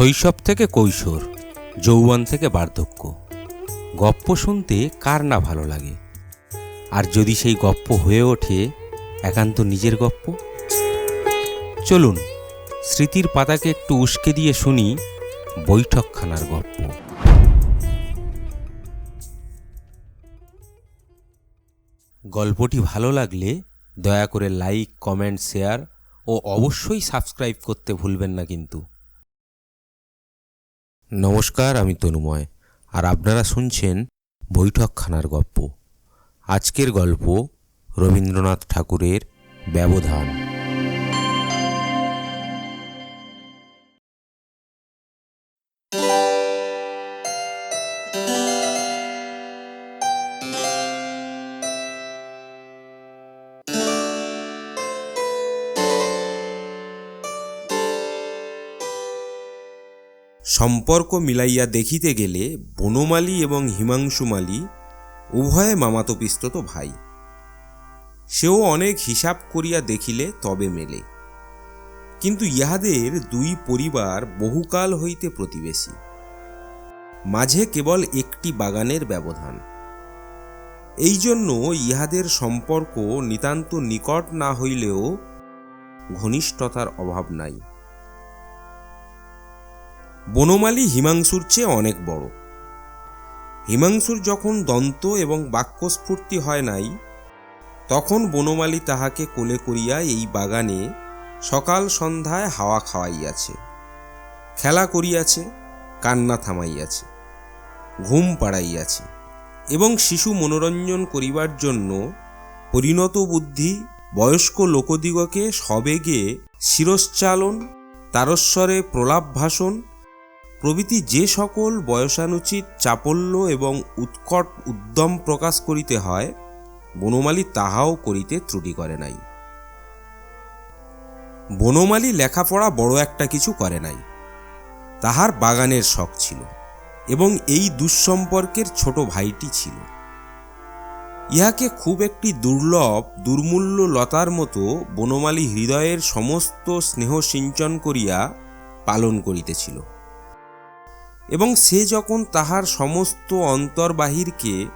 শৈশব থেকে কৈশোর, যৌবন থেকে বার্ধক্য। গপ্প শুনতে কার না ভালো লাগে? আর যদি সেই গপ্প হয়ে ওঠে, একান্ত নিজের গপ্প? চলুন, স্মৃতির পাতাকে একটু উস্কে দিয়ে শুনি বৈঠকখানার গপ্প। গল্পটি ভালো লাগলে দয়া করে লাইক, কমেন্ট, শেয়ার ও অবশ্যই সাবস্ক্রাইব করতে ভুলবেন না কিন্তু। নমস্কার আমি তনুময়। আর আপনারা শুনছেন বৈঠকখানার গল্প আজকের গল্প রবীন্দ্রনাথ ঠাকুরের ব্যবধান। সম্পর্ক মিলাইয়া দেখিতে গেলে বনমালী এবং হিমাংশুমালী, উভয়ে মামাতো পিস্তত ভাই। সেও অনেক হিসাব করিয়া দেখিলে তবে মেলে। কিন্তু ইহাদের দুই পরিবার বহুকাল হইতে প্রতিবেশী। মাঝে কেবল একটি বাগানের ব্যবধান। এই জন্য ইহাদের সম্পর্ক নিতান্ত নিকট না হইলেও ঘনিষ্ঠতার অভাব নাই। বনমালী হিমাংশুর চেয়ে অনেক বড়। হিমাংশুর যখন দন্ত এবং বাক্যস্ফূর্তি হয় নাই, তখন বনমালী তাহাকে কোলে করিয়া এই বাগানে সকাল সন্ধ্যায় হাওয়া খাওয়াইয়াছে, খেলা করিয়াছে, কান্না থামাইয়াছে, ঘুম পাড়াইয়াছে এবং শিশু মনোরঞ্জন করিবার জন্য পরিণত বুদ্ধি বয়স্ক লোকদিগকে সবেগে শিরশ্চালন, তারস্বরে প্রলাপ ভাষণ প্রভৃতি যে সকল বয়সানুচিত, চাপল্য এবং উৎকট উদ্যম প্রকাশ করিতে হয়, বনমালী তাহাও করিতে ত্রুটি করে নাই। বনমালী লেখাপড়া বড় একটা কিছু করে নাই। তাহার বাগানের শখ ছিল এবং এই দুঃসম্পর্কের ছোট ভাইটি ছিল। ইহাকে খুব একটি দুর্লভ দুর্মূল্য লতার মতো বনমালী হৃদয়ের সমস্ত স্নেহ সিঞ্চন করিয়া পালন করিতেছিল। এবং সে যখন তাহার সমস্ত অন্তর্বাহিরকে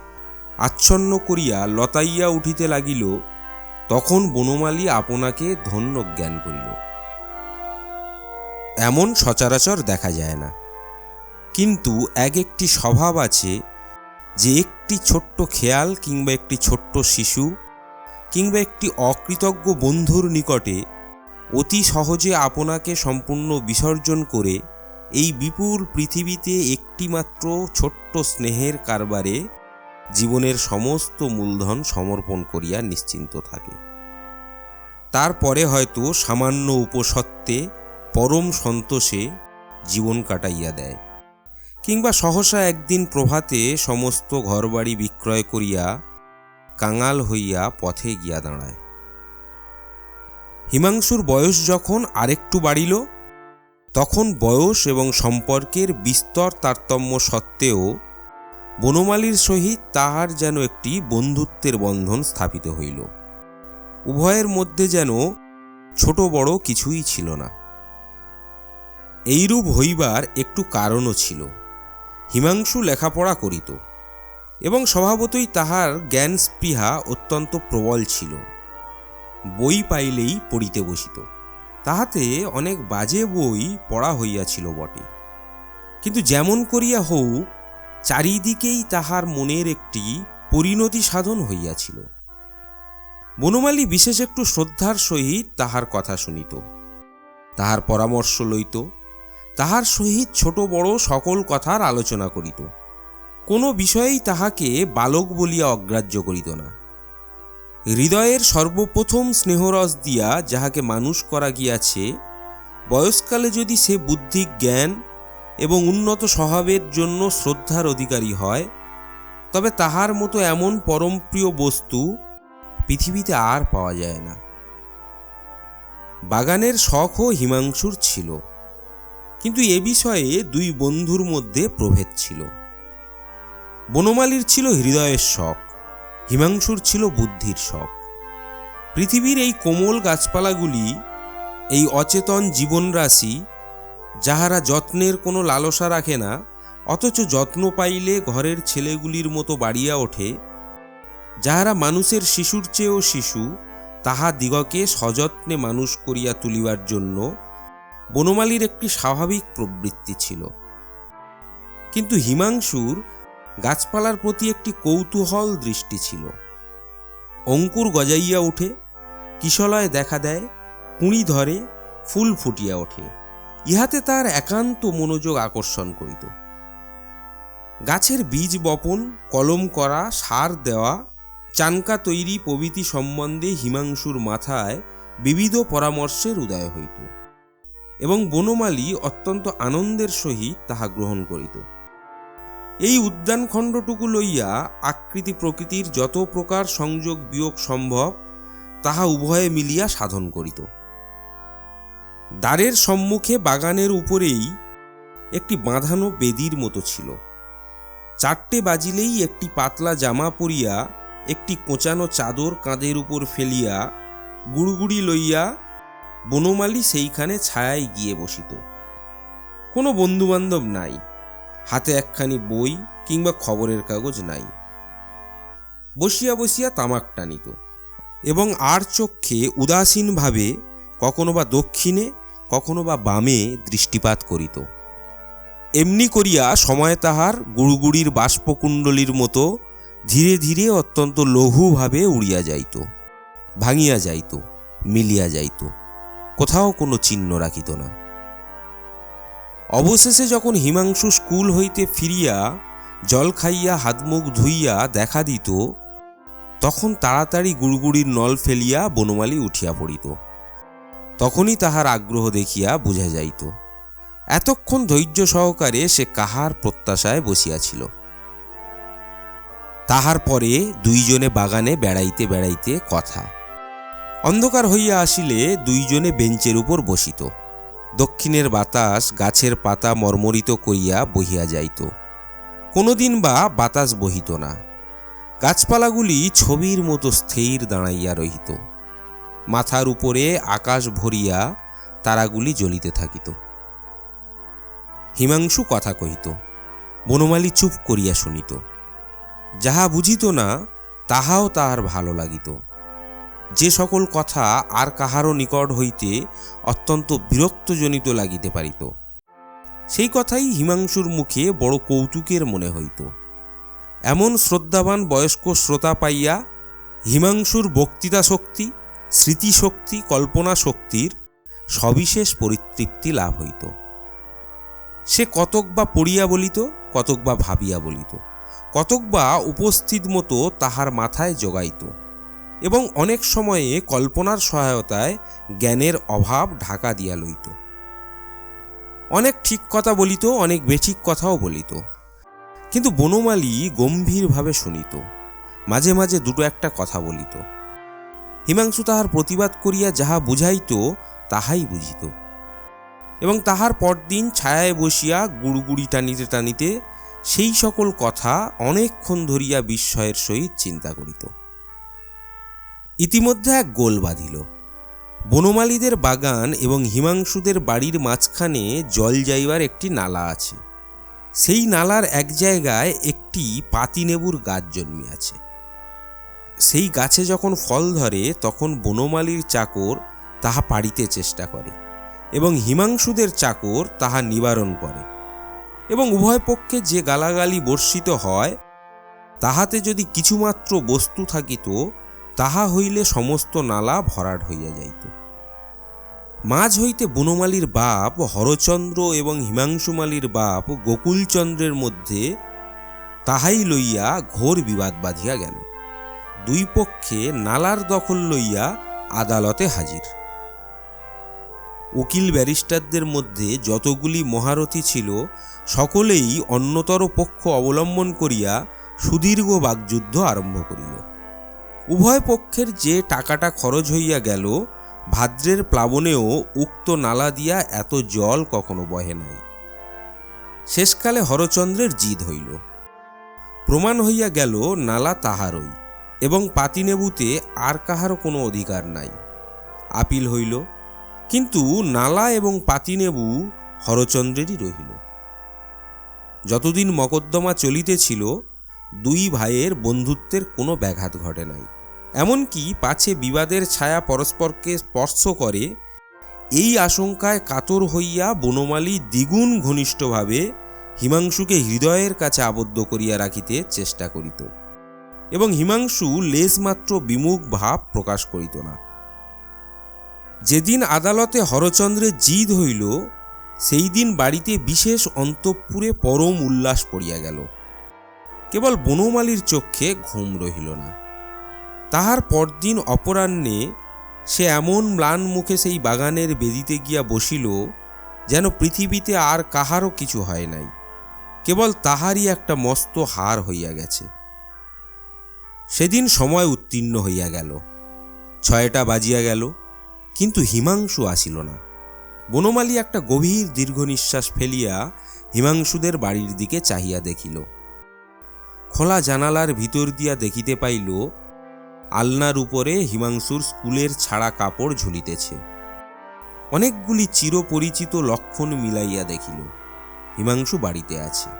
আচ্ছন্ন করিয়া লতাইয়া উঠিতে লাগিল, তখন বনমালী আপনাকে ধন্য জ্ঞান করিল। এমন সচরাচর দেখা যায় না। কিন্তু এক একটি স্বভাব আছে যে একটি ছোট্ট খেয়াল কিংবা একটি ছোট্ট শিশু কিংবা একটি অকৃতজ্ঞ বন্ধুর নিকটে অতি সহজে আপনাকে সম্পূর্ণ বিসর্জন করে এই বিপুল পৃথিবীতে একটিমাত্র ছোট্ট স্নেহের কারবারে জীবনের সমস্ত মূলধন সমর্পণ করিয়া নিশ্চিন্ত থাকে। তারপরে হয়তো সামান্য উপসত্ত্বে পরম সন্তোষে জীবন কাটাইয়া দেয় কিংবা সহসা একদিন প্রভাতে সমস্ত ঘরবাড়ি বিক্রয় করিয়া কাঙাল হইয়া পথে গিয়া দাঁড়ায়। হিমাংশুর বয়স যখন আরেকটু বাড়িল তখন বয়স এবং সম্পর্কের বিস্তর তারতম্য সত্ত্বেও বনমালীর সহিত তাহার যেন একটি বন্ধুত্বের বন্ধন স্থাপিত হইল। উভয়ের মধ্যে যেন ছোট বড় কিছুই ছিল না। এইরূপ হইবার একটু কারণও ছিল। হিমাংশু লেখাপড়া করিত এবং স্বভাবতই তাহার জ্ঞান স্পৃহা অত্যন্ত প্রবল ছিল। বই পাইলেই পড়িতে বসিত। তাহাতে অনেক বাজে বই পড়া হইয়াছিল বটে। কিন্তু যেমন করিয়া হোক চারিদিকেই তাহার মনের একটি পরিণতি সাধন হইয়াছিল। বনমালী বিশেষ একটু শ্রদ্ধার সহিত তাহার কথা শুনিত। তাহার পরামর্শ লইত। তাহার সহিত ছোট বড় সকল কথার আলোচনা করিত। কোনো বিষয়েই তাহাকে বালক বলিয়া অগ্রাহ্য করিত না। হৃদয়ের সর্বপ্রথম স্নেহরস দিয়া যাহাকে মানুষ করা গিয়াছে, বয়সকালে যদি সে বুদ্ধি, জ্ঞান এবং উন্নত স্বভাবের জন্য শ্রদ্ধার অধিকারী হয়, তবে তাহার মতো এমন পরমপ্রিয় বস্তু পৃথিবীতে আর পাওয়া যায় না। বাগানের শখও হিমাংশুর ছিল, কিন্তু এ বিষয়ে দুই বন্ধুর মধ্যে প্রভেদ ছিল। বনমালীর ছিল হৃদয়ের শখ। হিমাংশুর ছিল বুদ্ধির শখ। পৃথিবীর এই কোমল গাছপালাগুলি, এই অচেতন জীবনরাশি, যাহারা যত্নের কোনো লালসা রাখে না, অথচ যত্ন পাইলে ঘরের ছেলেগুলির মতো বাড়িয়া ওঠে, যাহারা মানুষের শিশুর চেয়েও শিশু, তাহা দিগকে সযত্নে মানুষ করিয়া তুলিবার জন্য বনমালীর একটি স্বাভাবিক প্রবৃত্তি ছিল। কিন্তু হিমাংশুর গাছপালার প্রতি একটি কৌতূহল দৃষ্টি ছিল। অঙ্কুর গজাইয়া ওঠে কিশলয় দেখা দেয়, কুঁড়ি ধরে, ফুল ফুটিয়া ওঠে। ইহাতে তার একান্ত মনোযোগ আকর্ষণ করিত। গাছের বীজ বপন, কলম করা, সার দেওয়া, চানকা তৈরি প্রভৃতি সম্বন্ধে হিমাংশুর মাথায় বিবিধ পরামর্শের উদয় হইত এবং বনমালী অত্যন্ত আনন্দের সহিত তাহা গ্রহণ করিত। এই উদ্যানখণ্ডটুকু লইয়া আকৃতি প্রকৃতির যত প্রকার সংযোগ বিয়োগ সম্ভব, তাহা উভয়ে মিলিয়া সাধন করিত। দ্বারের সম্মুখে বাগানের উপরেই একটি বাঁধানো বেদির মতো ছিল। চারটে বাজিলেই একটি পাতলা জামা পরিয়া একটি কোঁচানো চাদর কাঁধের উপর ফেলিয়া গুড়গুড়ি লইয়া বনমালী সেইখানে ছায়ায় গিয়ে বসিত। কোনো বন্ধুবান্ধব নাই। হাতে একখানি বই কিংবা খবরের কাগজ নাই। বসিয়া বসিয়া তামাক টানিত এবং আর চক্ষে উদাসীনভাবে কখনো বা দক্ষিণে, কখনো বা বামে দৃষ্টিপাত করিত। এমনি করিয়া সময় তাহার গুড়গুড়ির বাষ্পকুণ্ডলীর মতো ধীরে ধীরে অত্যন্ত লঘুভাবে উড়িয়া যাইত, ভাঙিয়া যাইত, মিলিয়া যাইত, কোথাও কোনো চিহ্ন রাখিত না। অবশেষে যখন হিমাংশু স্কুল হইতে ফিরিয়া জল খাইয়া হাতমুখ ধুইয়া দেখা দিত, তখন তাড়াতাড়ি গুড়গুড়ির নল ফেলিয়া বনমালী উঠিয়া পড়িত। তখনই তাহার আগ্রহ দেখিয়া বুঝা যাইত, এতক্ষণ ধৈর্য সহকারে সে কাহার প্রত্যাশায় বসিয়াছিল। তাহার পরে দুইজনে বাগানে বেড়াইতে বেড়াইতে কথা। অন্ধকার হইয়া আসিলে দুইজনে বেঞ্চের উপর বসিত। দক্ষিণের বাতাস গাছের পাতা মর্মরিত করিয়া বহিয়া যাইত। কোনোদিন বা বাতাস বহিত না। গাছপালাগুলি ছবির মতো স্থির দাঁড়াইয়া রহিত। মাথার উপরে আকাশ ভরিয়া তারাগুলি জ্বলিতে থাকিত। হিমাংশু কথা কহিত, বনমালী চুপ করিয়া শুনিত। যাহা বুঝিত না, তাহাও তাহার ভালো লাগিত। যে সকল কথা আর কাহারও নিকট হইতে অত্যন্ত বিরক্তজনিত লাগিতে পারিত। সেই কথাই হিমাংশুর মুখে বড় কৌতুকের মনে হইত। এমন শ্রদ্ধাবান বয়স্ক শ্রোতা পাইয়া হিমাংশুর বক্তৃতা শক্তি, স্মৃতিশক্তি, কল্পনা শক্তির সবিশেষ পরিতৃপ্তি লাভ হইত। সে কতক বা পড়িয়া বলিত, কতক বা ভাবিয়া বলিত, কতক বা উপস্থিত মতো তাহার মাথায় জোগাইত। এবং অনেক সময়ে কল্পনার সহায়তায় জ্ঞানের অভাব ঢাকা দিয়া লইত। অনেক ঠিক কথা বলিত, অনেক বেঠিক কথাও বলিত। কিন্তু বনমালী গম্ভীরভাবে শুনিত। মাঝে মাঝে দুটো একটা কথা বলিত। হিমাংশু তাহার প্রতিবাদ করিয়া যাহা বুঝাইত, তাহাই বুঝিত। এবং তাহার পরদিন ছায়ায় বসিয়া গুড়গুড়ি টানিতে টানিতে সেই সকল কথা অনেকক্ষণ ধরিয়া বিস্ময়ের সহিত চিন্তা করিত। ইতিমধ্যে এক গোল বাঁধিল। বনমালীদের বাগান এবং হিমাংশুদের বাড়ির মাঝখানে জল যাইবার একটি নালা আছে। সেই নালার এক জায়গায় একটি পাতিনেবুর গাছ জন্মিয়াছে। সেই গাছে যখন ফল ধরে, তখন বনমালীর চাকর তাহা পাড়িতে চেষ্টা করে এবং হিমাংশুদের চাকর তাহা নিবারণ করে এবং উভয় পক্ষে যে গালাগালি বর্ষিত হয়, তাহাতে যদি কিছুমাত্র বস্তু থাকিত তাহা হইলে সমস্ত নালা ভরাট হইয়া যাইত। মাঝ হইতে বনমালীর বাপ হরচন্দ্র এবং হিমাংশুমালীর বাপ গোকুলচন্দ্রের মধ্যে তাহাই লইয়া ঘোর বিবাদ বাঁধিয়া গেল। দুই পক্ষে নালার দখল লইয়া আদালতে হাজির। উকিল ব্যারিস্টারদের মধ্যে যতগুলি মহারথী ছিল, সকলেই অন্যতর পক্ষ অবলম্বন করিয়া সুদীর্ঘ বাগযুদ্ধ আরম্ভ করিল। উভয় পক্ষের যে টাকাটা খরচ হইয়া গেল, ভাদ্রের প্লাবনেও উক্ত নালা দিয়া এত জল কখনো বহে নাই। শেষকালে হরচন্দ্রের জিদ হইল। প্রমাণ হইয়া গেল, নালা তাহারই, এবং পাতিনেবুতে আর কাহারও কোনো অধিকার নাই। আপিল হইল, কিন্তু নালা এবং পাতিনেবু হরচন্দ্রেরই রহিল। যতদিন মকদ্দমা চলিতেছিল, দুই ভাইয়ের বন্ধুত্বের কোনো ব্যাঘাত ঘটে নাই। এমনকি পাছে বিবাদের ছায়া পরস্পরকে স্পর্শ করে, এই আশঙ্কায় কাতর হইয়া বনমালী দ্বিগুণ ঘনিষ্ঠভাবে হিমাংশুকে হৃদয়ের কাছে আবদ্ধ করিয়া রাখিতে চেষ্টা করিত। এবং হিমাংশু লেশমাত্র বিমুখ ভাব প্রকাশ করিত না। যেদিন আদালতে হরচন্দ্রের জিদ হইল, সেই দিন বাড়িতে বিশেষ অন্তঃপুরে পরম উল্লাস পড়িয়া গেল। কেবল বনমালীর চক্ষে ঘুম রহিল না। তাহার পরদিন অপরাহ্নে সে এমন ম্লান মুখে সেই বাগানের বেদিতে গিয়া বসিল, যেন পৃথিবীতে আর কাহারও কিছু হয় নাই। কেবল তাহারই একটা মস্ত হার হইয়া গেছে। সেদিন সময় উত্তীর্ণ হইয়া গেল। ছয়টা বাজিয়া গেল, কিন্তু হিমাংশু আসিল না। বনমালী একটা গভীর দীর্ঘ নিঃশ্বাস ফেলিয়া হিমাংশুদের বাড়ির দিকে চাহিয়া দেখিল। খোলা জানালার ভিতর দিয়া দেখিতে পাইল আলনার উপরে হিমাংশুর স্কুলের ছাড়া কাপড় ঝুলিতেছে। অনেকগুলি চিরপরিচিত লক্ষণ মিলাইয়া দেখিল। হিমাংশু বাড়িতে আছে।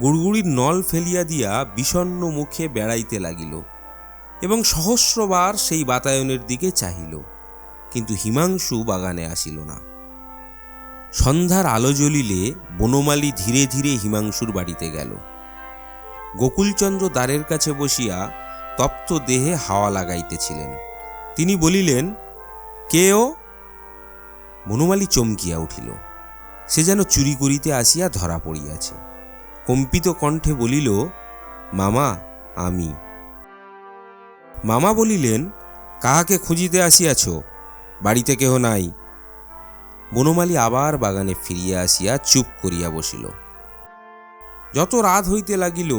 গুড়গুড়ির নল ফেলিয়া দিয়া বিষণ্ন মুখে বেড়াইতে লাগিল এবং সহস্রবার সেই বাতায়নের দিকে চাহিল, কিন্তু হিমাংশু বাগানে আসিল না। সন্ধ্যার আলো জ্বলিলে বনমালী ধীরে ধীরে হিমাংশুর বাড়িতে গেল। গোকুলচন্দ্র দ্বারের কাছে বসিয়া তপ্ত দেহে হাওয়া লাগাইতেছিলেন। তিনি বলিলেন, কে ও? বনমালী চমকিয়া উঠিল। সে যেন চুরি করিতে আসিয়া ধরা পড়িয়াছে। কম্পিত কণ্ঠে বলিল, মামা, আমি। মামা বলিলেন, কাহাকে খুঁজিতে আসিয়াছ? বাড়িতে কেহ নাই? বনমালী আবার বাগানে ফিরিয়া আসিয়া চুপ করিয়া বসিল। যত রাত হইতে লাগিল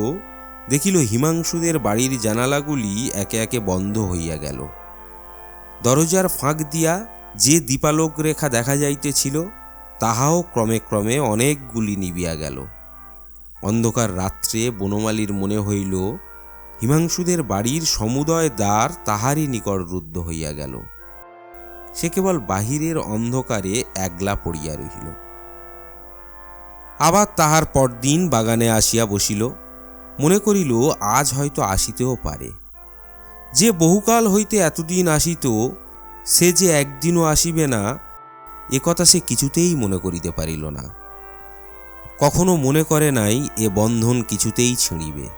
দেখিল হিমাংশুদের বাড়ির জানালাগুলি একে একে বন্ধ হইয়া গেল। দরজার ফাঁক দিয়া যে দীপালোক রেখা দেখা যাইতেছিল, তাহাও ক্রমে ক্রমে অনেকগুলি নিবিয়া গেল। অন্ধকার রাত্রে বনমালীর মনে হইল, হিমাংশুদের বাড়ির সমুদয় দ্বার তাহারই নিকট রুদ্ধ হইয়া গেল। সে কেবল বাহিরের অন্ধকারে একলা পড়িয়া রহিল। আবার তাহার পরদিন বাগানে আসিয়া বসিল। মনে করিল, আজ হয়তো আসিতেও পারে। যে বহুকাল হইতে এতদিন আসিত, সে যে একদিনও আসিবে না একথা সে কিছুতেই মনে করিতে পারিল না। কখনো মনে করে নাই, এ বন্ধন কিছুতেই ছিঁড়িবে।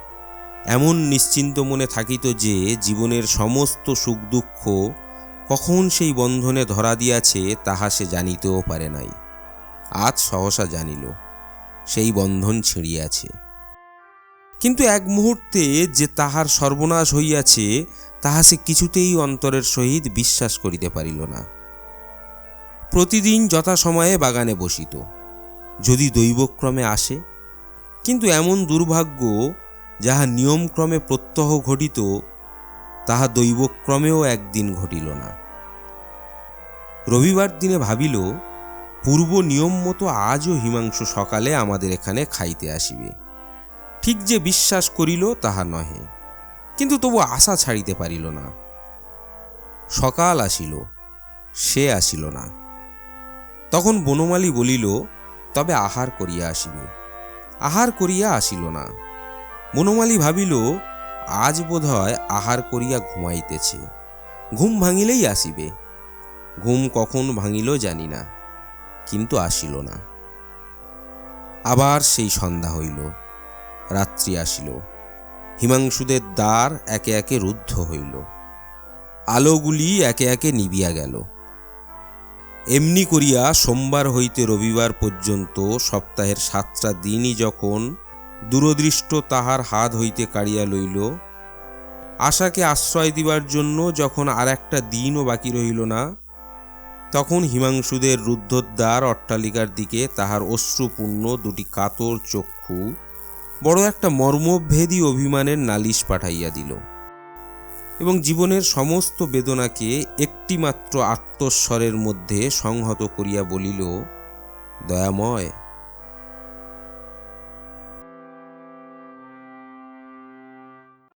এমন নিশ্চিন্ত মনে থাকিত যে, জীবনের সমস্ত সুখ দুঃখ কখন সেই বন্ধনে ধরা দিয়াছে, তাহা সে জানিতেও পারে নাই। আজ সহসা জানিল, সেই বন্ধন ছিঁড়িয়াছে। কিন্তু এক মুহূর্তে যে তাহার সর্বনাশ হইয়াছে, তাহা সে কিছুতেই অন্তরের সহিত বিশ্বাস করিতে পারিল না। প্রতিদিন যথাসময়ে বাগানে বসিত, যদি দৈবক্রমে আসে। কিন্তু এমন দুর্ভাগ্য, যাহা নিয়মক্রমে প্রত্যহ ঘটিত, তাহা দৈবক্রমেও একদিন ঘটিল না। রবিবার দিনে ভাবিল, পূর্ব নিয়ম মতো আজও হিমাংশু সকালে আমাদের এখানে খাইতে আসিবে। ঠিক যে বিশ্বাস করিল তাহা নহে। কিন্তু তবু আশা ছাড়িতে পারিল না। সকাল আসিল, সে আসিল না। তখন বনমালী বলিল, তবে আহার করিয়া আসিবে। আহার করিয়া আসিল না। বনমালী ভাবিল, আজ বোধহয় আহার করিয়া ঘুমাইতেছে। ঘুম ভাঙিলেই আসিবে। ঘুম কখন ভাঙিল জানি না, কিন্তু আসিল না। আবার সেই সন্ধ্যা হইল। রাত্রি আসিল। হিমাংশুদের দ্বার একে একে রুদ্ধ হইল। আলোগুলি একে একে নিবিয়া গেল। এমনি করিয়া সোমবার হইতে রবিবার পর্যন্ত সপ্তাহের সাতটা দিনই যখন দূরদৃষ্ট তাহার হাত হইতে কাড়িয়া লইল, আশাকে আশ্রয় দিবার জন্য যখন আর একটা দিনও বাকি রহিল না, তখন হিমাংশুদের রুদ্ধদ্বার অট্টালিকার দিকে তাহার অশ্রুপূর্ণ দুটি কাতর চক্ষু বড় একটা মর্মভেদী অভিমানের নালিশ পাঠাইয়া দিল। এবং জীবনের সমস্ত বেদনাকে একটিমাত্র আত্মস্বরের মধ্যে সংহত করিয়া বলিল, দয়াময়